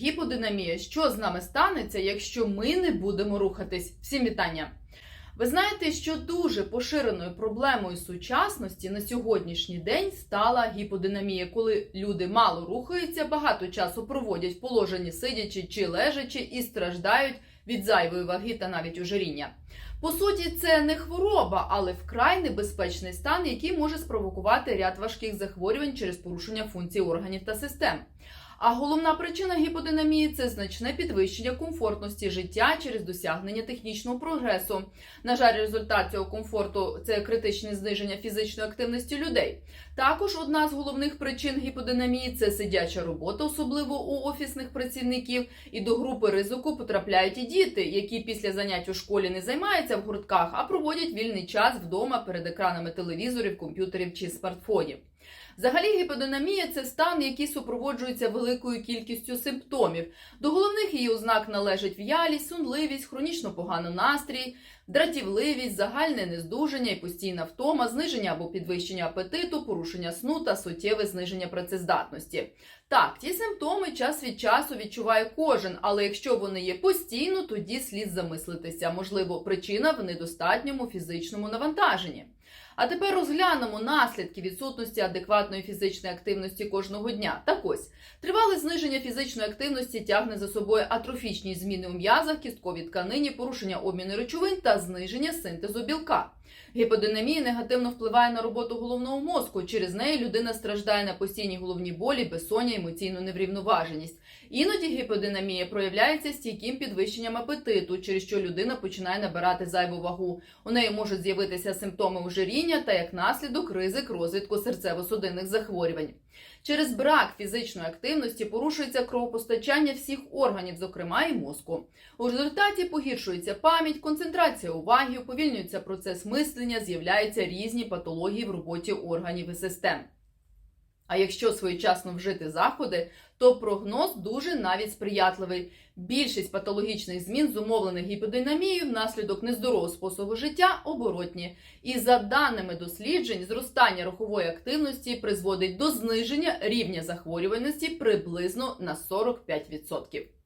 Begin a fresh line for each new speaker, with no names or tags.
Гіподинамія. Що з нами станеться, якщо ми не будемо рухатись? Всім вітання! Ви знаєте, що дуже поширеною проблемою сучасності на сьогоднішній день стала гіподинамія, коли люди мало рухаються, багато часу проводять в положенні сидячи чи лежачи і страждають від зайвої ваги та навіть ожиріння. По суті, це не хвороба, але вкрай небезпечний стан, який може спровокувати ряд важких захворювань через порушення функцій органів та систем. А головна причина гіподинамії це значне підвищення комфортності життя через досягнення технічного прогресу. На жаль, результат цього комфорту це критичне зниження фізичної активності людей. Також одна з головних причин гіподинамії це сидяча робота, особливо у офісних працівників. І до групи ризику потрапляють і діти, які після занять у школі не займаються в гуртках, а проводять вільний час вдома перед екранами телевізорів, комп'ютерів чи смартфонів. Взагалі, гіподинамія це стан, який супроводжується великою кількістю симптомів. До головних її ознак належать в'ялість, сонливість, хронічно поганий настрій, дратівливість, загальне нездужання і постійна втома, зниження або підвищення апетиту, порушення сну та суттєве зниження працездатності. Так, ті симптоми час від часу відчуває кожен, але якщо вони є постійно, тоді слід замислитися. Можливо, причина в недостатньому фізичному навантаженні. А тепер розглянемо наслідки відсутності адекватної фізичної активності кожного дня. Так ось тривале зниження фізичної активності тягне за собою атрофічні зміни у м'язах, кістковій тканині, порушення обміну речовин та зниження синтезу білка. Гіподинамія негативно впливає на роботу головного мозку. Через неї людина страждає на постійні головні болі, безсоння, емоційну неврівноваженість. Іноді гіподинамія проявляється стійким підвищенням апетиту, через що людина починає набирати зайву вагу. У неї можуть з'явитися симптоми ожиріння та як наслідок ризик розвитку серцево-судинних захворювань. Через брак фізичної активності порушується кровопостачання всіх органів, зокрема і мозку. У результаті погіршується пам'ять, концентрація уваги, уповільнюється процес мислення, з'являються різні патології в роботі органів і систем. А якщо своєчасно вжити заходи, то прогноз дуже навіть сприятливий. Більшість патологічних змін, зумовлених гіподинамією внаслідок нездорового способу життя, оборотні. І за даними досліджень, зростання рухової активності призводить до зниження рівня захворюваності приблизно на 45%.